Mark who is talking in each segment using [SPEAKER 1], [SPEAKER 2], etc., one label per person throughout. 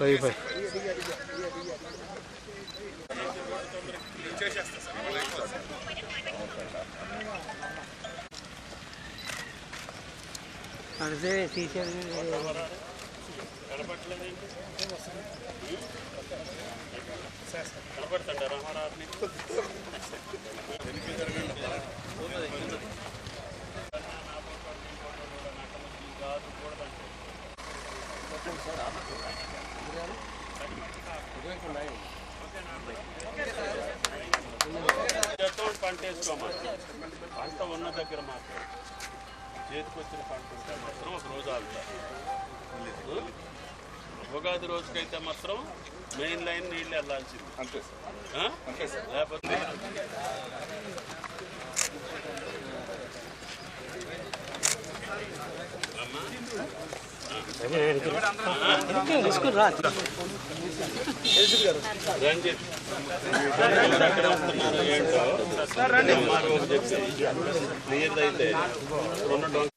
[SPEAKER 1] طيب five
[SPEAKER 2] తీసేది పంట వేసుకోమా పంట ఉన్న దగ్గర మాత్రం చేతికొచ్చిన పంట ఉంటే మాత్రం ఒక రోజు ఆగుతారు ఉగాది రోజుకైతే మాత్రం మెయిన్ లైన్ నీళ్ళు వెళ్ళాల్సింది
[SPEAKER 3] అంతే సార్.
[SPEAKER 2] ఆ?
[SPEAKER 3] అంతే సార్.
[SPEAKER 2] లేకపోతే రంజిత్ ఎక్కడ వస్తున్నారు ఏంటో మాకు చెప్పి క్లియర్ అయితే రెండు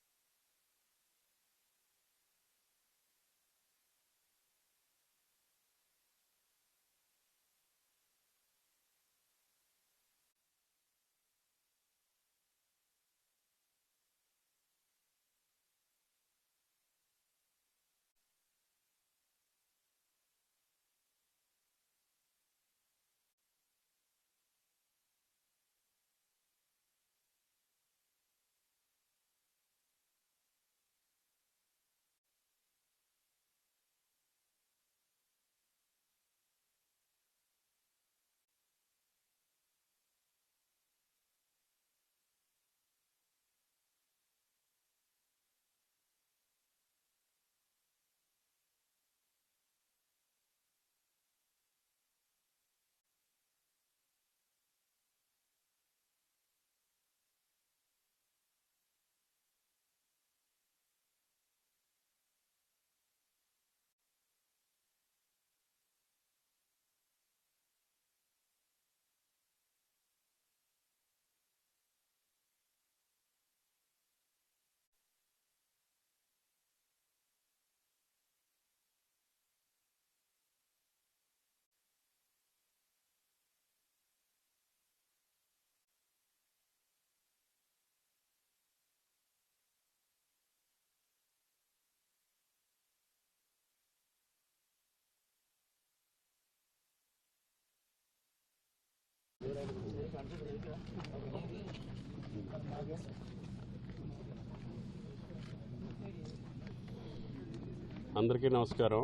[SPEAKER 2] అందరికీ నమస్కారం.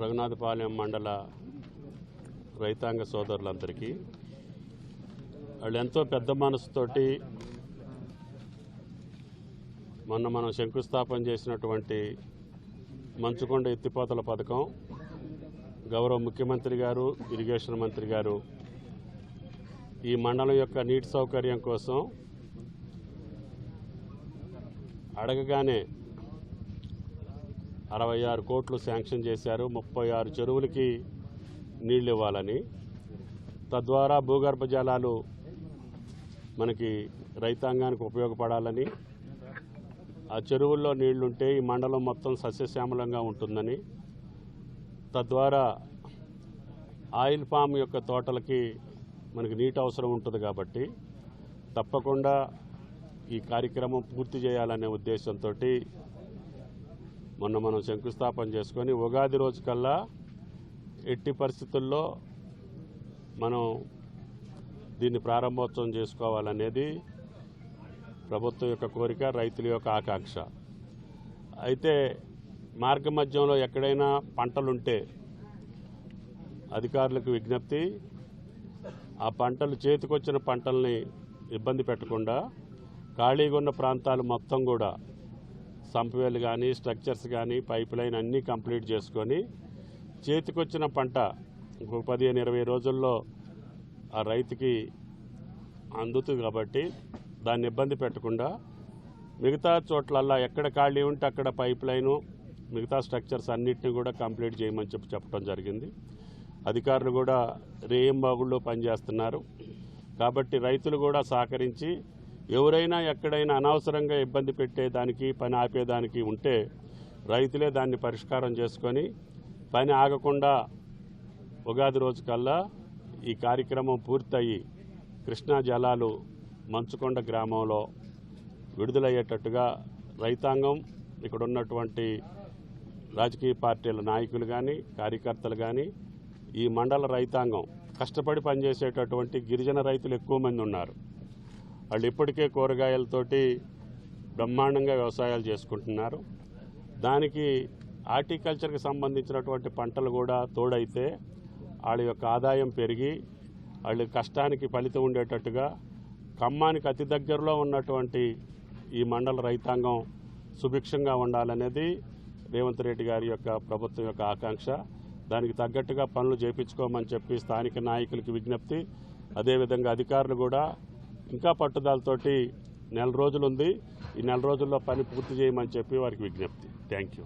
[SPEAKER 2] రఘునాథపాలెం మండల రైతాంగ సోదరులందరికీ. వాళ్ళు ఎంతో పెద్ద మనసుతోటి మొన్న మనం శంకుస్థాపన చేసినటువంటి మంచుకొండ ఎత్తిపోతల పథకం గౌరవ ముఖ్యమంత్రి గారు ఇరిగేషన్ మంత్రి గారు ఈ మండలం యొక్క నీటి సౌకర్యం కోసం అడగగానే అరవై ఆరు కోట్లు శాంక్షన్ చేశారు. ముప్పై ఆరు చెరువులకి నీళ్ళు ఇవ్వాలని. తద్వారా భూగర్భ జలాలు మనకి రైతాంగానికి ఉపయోగపడాలని. ఆ చెరువుల్లో నీళ్ళుంటే ఈ మండలం మొత్తం సస్యశ్యామలంగా ఉంటుందని. తద్వారా ఆయిల్ పామ్ యొక్క తోటలకి మనకి నీటి అవసరం ఉంటుంది కాబట్టి తప్పకుండా ఈ కార్యక్రమం పూర్తి చేయాలనే ఉద్దేశంతో మొన్న మనం శంకుస్థాపన చేసుకొని ఉగాది రోజు కల్లా ఎట్టి పరిస్థితుల్లో మనం దీన్ని ప్రారంభోత్సవం చేసుకోవాలనేది ప్రభుత్వం యొక్క కోరిక రైతుల యొక్క ఆకాంక్ష. అయితే మార్గ మధ్యంలో ఎక్కడైనా పంటలుంటే అధికారులకు విజ్ఞప్తి ఆ పంటలు చేతికొచ్చిన పంటల్ని ఇబ్బంది పెట్టకుండా ఖాళీగా ఉన్న ప్రాంతాలు మొత్తం కూడా సంపవేలు కానీ స్ట్రక్చర్స్ కానీ పైప్ లైన్ అన్నీ కంప్లీట్ చేసుకొని చేతికొచ్చిన పంట ఇంకొక పదిహేను ఇరవై రోజుల్లో ఆ రైతుకి అందుతుంది కాబట్టి దాన్ని ఇబ్బంది పెట్టకుండా మిగతా చోట్లల్లా ఎక్కడ ఖాళీ ఉంటే అక్కడ పైప్ లైను మిగతా స్ట్రక్చర్స్ అన్నిటిని కూడా కంప్లీట్ చేయమని చెప్పి చెప్పడం జరిగింది. అధికారులు కూడా రేయింబాబుల్లో పనిచేస్తున్నారు. కాబట్టి రైతులు కూడా సహకరించి ఎవరైనా ఎక్కడైనా అనవసరంగా ఇబ్బంది పెట్టేదానికి పని ఆపేదానికి ఉంటే రైతులే దాన్ని పరిష్కారం చేసుకొని పని ఆగకుండా ఉగాది రోజు కల్లా ఈ కార్యక్రమం పూర్తయి కృష్ణా జలాలు మంచుకొండ గ్రామంలో విడుదలయ్యేటట్టుగా రైతాంగం ఇక్కడ ఉన్నటువంటి రాజకీయ పార్టీల నాయకులు కానీ కార్యకర్తలు కానీ ఈ మండల రైతాంగం కష్టపడి పనిచేసేటటువంటి గిరిజన రైతులు ఎక్కువ మంది ఉన్నారు. వాళ్ళు ఇప్పటికే కూరగాయలతోటి బ్రహ్మాండంగా వ్యవసాయాలు చేసుకుంటున్నారు. దానికి హార్టికల్చర్కి సంబంధించినటువంటి పంటలు కూడా తోడైతే వాళ్ళ యొక్క ఆదాయం పెరిగి వాళ్ళ కష్టానికి ఫలితం ఉండేటట్టుగా ఖమ్మానికి అతి దగ్గరలో ఉన్నటువంటి ఈ మండల రైతాంగం సుభిక్షంగా ఉండాలనేది రేవంత్ రెడ్డి గారి యొక్క ప్రభుత్వం యొక్క ఆకాంక్ష. దానికి తగ్గట్టుగా పనులు చేపించుకోమని చెప్పి స్థానిక నాయకులకి విజ్ఞప్తి. అదేవిధంగా అధికారులు కూడా ఇంకా పట్టుదలతోటి నెల రోజులుంది. ఈ నెల రోజుల్లో పని పూర్తి చేయమని చెప్పి వారికి విజ్ఞప్తి. Thank you.